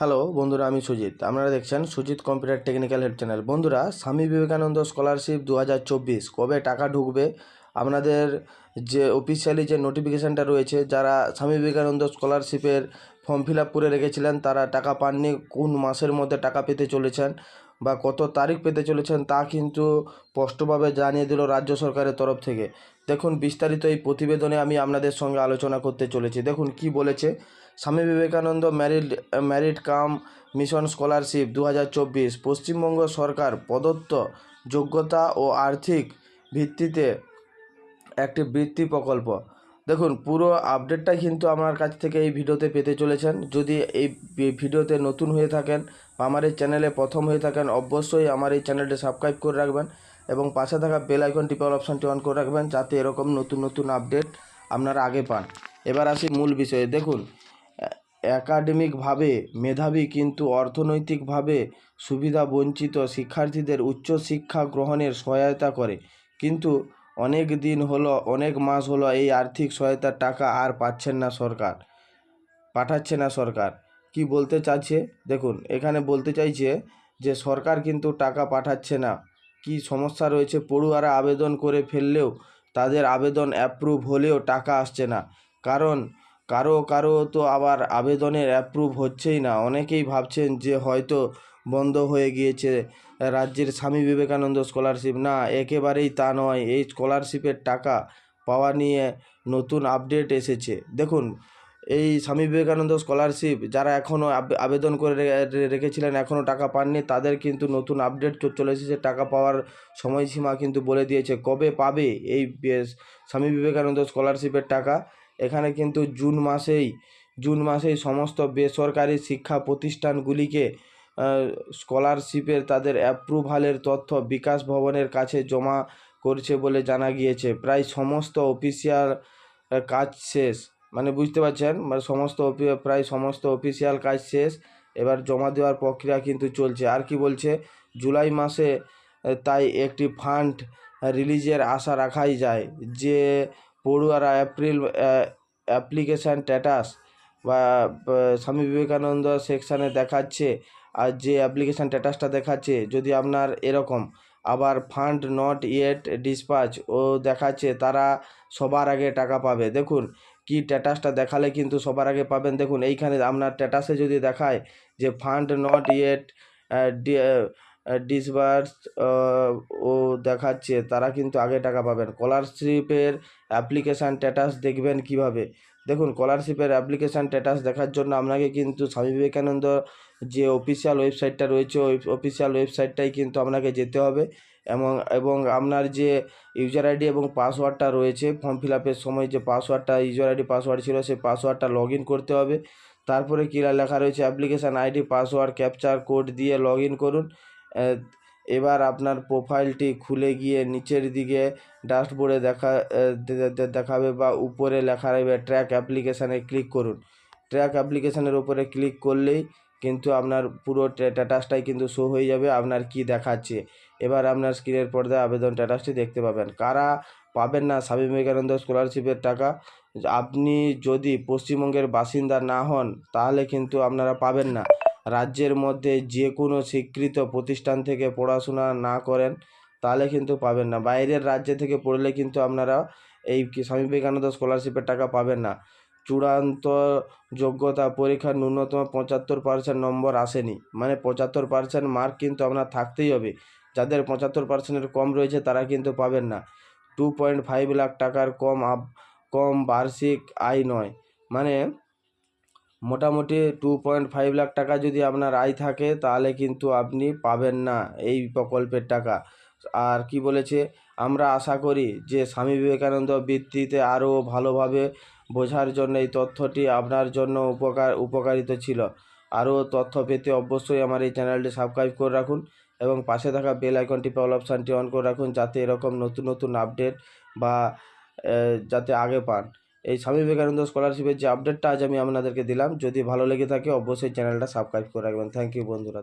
Hello, বন্ধুরা, আমি সুজিত। আপনারা দেখছেন Sujit computer technical help channel. বন্ধুরা, স্বামী বিবেকানন্দ স্কলারশিপ দু হাজার চব্বিশ, কবে টাকা ঢুকবে? আপনাদের যে অফিসিয়ালি যে নোটিফিকেশানটা রয়েছে, যারা স্বামী বিবেকানন্দ স্কলারশিপের ফর্ম ফিল আপ করে রেখেছিলেন, তারা টাকা পাননি, কোন মাসের মধ্যে টাকা পেতে চলেছেন বা কত তারিখ পেতে চলেছেন, তা কিন্তু স্পষ্টভাবে জানিয়ে দিল রাজ্য সরকারের তরফ থেকে। দেখুন, বিস্তারিত এই প্রতিবেদনে আমি আপনাদের সঙ্গে আলোচনা করতে চলেছি। দেখুন, কি বলেছে? Swami Vivekananda merit merit cum means scholarship দু হাজার চব্বিশ। পশ্চিমবঙ্গ সরকার প্রদত্ত যোগ্যতা ও আর্থিক ভিত্তিতে একটি বৃত্তি প্রকল্প। দেখুন, পুরো আপডেটটাই কিন্তু আমার কাছ থেকে এই ভিডিওতে পেতে চলেছেন। যদি এই ভিডিওতে নতুন হয়ে থাকেন বা আমার এই চ্যানেলে প্রথম হয়ে থাকেন, অবশ্যই আমার এই চ্যানেলটি সাবস্ক্রাইব করে রাখবেন। এবং পাশে থাকা বেল আইকন টিপার অপশানটি অন করে রাখবেন যাতে এরকম নতুন নতুন আপডেট আপনারা আগে পান। এবার আসি মূল বিষয়ে। দেখুন একাডেমিকভাবে মেধাবী কিন্তু অর্থনৈতিকভাবে সুবিধা বঞ্চিত শিক্ষার্থীদের উচ্চশিক্ষা গ্রহণের সহায়তা করে। কিন্তু অনেক দিন হলো, অনেক মাস হলো এই আর্থিক সহায়তার টাকা আর পাচ্ছেন না সরকার, পাঠাচ্ছে না সরকার। কি বলতে চাইছে? দেখুন, এখানে বলতে চাইছে যে সরকার কিন্তু টাকা পাঠাচ্ছে না। কি সমস্যা রয়েছে? পড়ুয়ারা আবেদন করে ফেললেও তাদের আবেদন অ্যাপ্রুভ হলেও টাকা আসছে না। কারণ কারও কারও তো আবার আবেদনের অ্যাপ্রুভ হচ্ছেই না। অনেকেই ভাবছেন যে হয়তো বন্ধ হয়ে গিয়েছে রাজ্যের স্বামী বিবেকানন্দ স্কলারশিপ না, একেবারেই তা নয়। এই স্কলারশিপের টাকা পাওয়া নিয়ে নতুন আপডেট এসেছে। দেখুন এই স্বামী বিবেকানন্দ স্কলারশিপ যারা এখনও আবেদন করে রেখেছিলেন এখনও টাকা পাননি, তাদের কিন্তু নতুন আপডেট চলে এসেছে। টাকা পাওয়ার সময়সীমা কিন্তু বলে দিয়েছে। কবে পাবে এই স্বামী বিবেকানন্দ স্কলারশিপের টাকা? এখানে কিন্তু জুন মাসেই জুন মাসেই সমস্ত বেসরকারি শিক্ষা প্রতিষ্ঠানগুলিকে স্কলারশিপের তাদের অ্যাপ্রুভালের তথ্য বিকাশ ভবনের কাছে জমা করছে বলে জানা গিয়েছে। প্রায় সমস্ত অফিসিয়াল কাজ শেষ। মানে বুঝতে পারছেন? মানে সমস্ত প্রায় সমস্ত অফিসিয়াল কাজ শেষ, এবার জমা দেওয়ার প্রক্রিয়া কিন্তু চলছে। আর কি বলছে? জুলাই মাসে তাই একটি ফান্ড রিলিজের আশা রাখাই যায় যে পড়ুয়ারা এপ্রিল অ্যাপ্লিকেশান স্ট্যাটাস বা স্বামী বিবেকানন্দ সেকশানে দেখাচ্ছে আর যে অ্যাপ্লিকেশান স্ট্যাটাসটা দেখাচ্ছে, যদি আপনার এরকম। আবার ফান্ড নট ইয়েট ডিসপাচ ও দেখাচ্ছে, তারা সবার আগে টাকা পাবে। দেখুন কি স্ট্যাটাসটা দেখালে কিন্তু সবার আগে পাবেন? দেখুন, এইখানে আপনার স্ট্যাটাসে যদি দেখায় যে ফান্ড নট ইয়েট ডিসবার্স ও দেখাচ্ছে, তারা কিন্তু আগে টাকা পাবেন। স্কলারশিপের অ্যাপ্লিকেশান স্ট্যাটাস দেখবেন কীভাবে? দেখুন স্কলারশিপের অ্যাপ্লিকেশান স্ট্যাটাস দেখার জন্য আপনাকে কিন্তু স্বামী বিবেকানন্দ যে অফিসিয়াল ওয়েবসাইটটা রয়েছে, ওই অফিসিয়াল ওয়েবসাইটটাই কিন্তু আপনাকে যেতে হবে। এবং এবং আপনার যে ইউজার আইডি এবং পাসওয়ার্ডটা রয়েছে ফর্ম ফিল আপের সময় যে পাসওয়ার্ডটা ইউজার আইডি পাসওয়ার্ড ছিল, সেই পাসওয়ার্ডটা লগ করতে হবে। তারপরে কী লেখা রয়েছে application ID password captcha code দিয়ে লগ করুন। এবার আপনার প্রোফাইলটি খুলে গিয়ে নিচের দিকে ড্যাশবোর্ডে দেখা দেখাবে বা উপরে লেখা রয়েছে ট্র্যাক অ্যাপ্লিকেশানে ক্লিক করুন। ট্র্যাক অ্যাপ্লিকেশানের উপরে ক্লিক করলেই কিন্তু আপনার পুরো স্ট্যাটাসটাই কিন্তু শো হয়ে যাবে, আপনার কি দেখাচ্ছে। এবার আপনার স্ক্রিনের পর্দায় আবেদন স্ট্যাটাসটি দেখতে পাবেন। কারা পাবেন না স্বামী বিবেকানন্দ স্কলারশিপের টাকা? আপনি যদি পশ্চিমবঙ্গের বাসিন্দা না হন, তাহলে কিন্তু আপনারা পাবেন না। রাজ্যের মধ্যে যে কোনো স্বীকৃত প্রতিষ্ঠান থেকে পড়াশোনা না করেন, তাহলে কিন্তু পাবেন না। বাইরের রাজ্যে থেকে পড়লে কিন্তু আপনারা এই স্বামী বিবেকানন্দ স্কলারশিপের টাকা পাবেন না। চূড়ান্ত যোগ্যতা পরীক্ষার ন্যূনতম পঁচাত্তর পার্সেন্ট নম্বর আসেনি। মানে পঁচাত্তর পার্সেন্ট মার্ক কিন্তু আপনার থাকতেই হবে। যাদের পঁচাত্তর পার্সেন্টের কম রয়েছে তারা কিন্তু পাবেন না। টু পয়েন্ট ফাইভ লাখ টাকার কম কম বার্ষিক আয় নয়। মানে মোটামুটি টু পয়েন্ট ফাইভ লাখ টাকা যদি আপনার আয় থাকে তাহলে কিন্তু আপনি পাবেন না এই প্রকল্পের টাকা। আর কি বলেছে? আমরা আশা করি যে স্বামী বিবেকানন্দ বৃত্তিতে আরও ভালোভাবে বোঝার জন্য এই তথ্যটি আপনার জন্য উপকার উপকারিত ছিল। আরও তথ্য পেতে অবশ্যই আমার এই চ্যানেলটি সাবস্ক্রাইব করে রাখুন এবং পাশে থাকা বেল আইকনটি অল অপশানটি অন করে রাখুন যাতে এরকম নতুন নতুন আপডেট বা যাতে আগে পান। এই স্বামী বিবেকানন্দ স্কলারশিপের যে আপডেটটা আজ আমি আপনাদেরকে দিলাম, যদি ভালো লেগে থাকে অবশ্যই চ্যানেলটা সাবস্ক্রাইব করে রাখবেন। থ্যাংক ইউ বন্ধুরা।